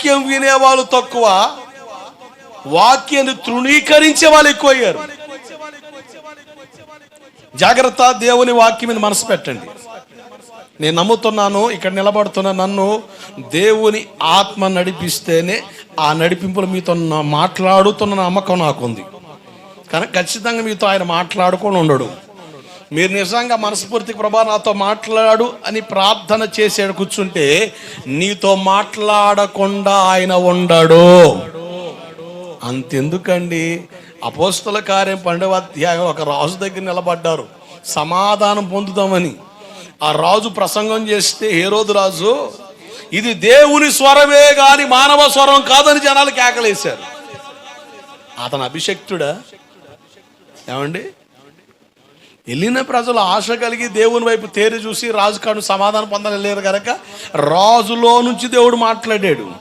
వాక్యం వినేవాళ్ళు తక్కువ. వాక్యాన్ని తృణీకరించే వాళ్ళు ఎక్కువయ్యారు. జాగ్రత్త దేవుని వాక్యం మీద మనసు పెట్టండి. నేను నమ్ముతున్నాను ఇక్కడ నిలబడుతున్న నన్ను దేవుని ఆత్మ నడిపిస్తేనే ఆ నడిపింపులు మీతో మాట్లాడుతున్న నమ్మకం నాకుంది. కానీ ఖచ్చితంగా మీతో ఆయన మాట్లాడుకొని ఉండడు. మీరు నిజంగా మనస్ఫూర్తి ప్రభా నాతో మాట్లాడు అని ప్రార్థన చేసాడు కూర్చుంటే నీతో మాట్లాడకుండా ఆయన ఉండడు. అంతెందుకండి? అపోస్తుల కార్యం పండవ అధ్యాయం ఒక రాజు దగ్గర నిలబడ్డారు. సమాధానం పొందుదామని. ఆ రాజు ప్రసంగం చేస్తే హేరోదు రాజు ఇది దేవుని స్వరమే కానీ మానవ స్వరం కాదని జనాలు కేకలేశారు అతను అభిషక్తుడా? ఏమండి? వెళ్ళిన ప్రజలు ఆశ కలిగి దేవుని వైపు తేరి చూసి రాజు కాడు సమాధానం పొందలేరు కనుక రాజులో నుంచి దేవుడు మాట్లాడాడు.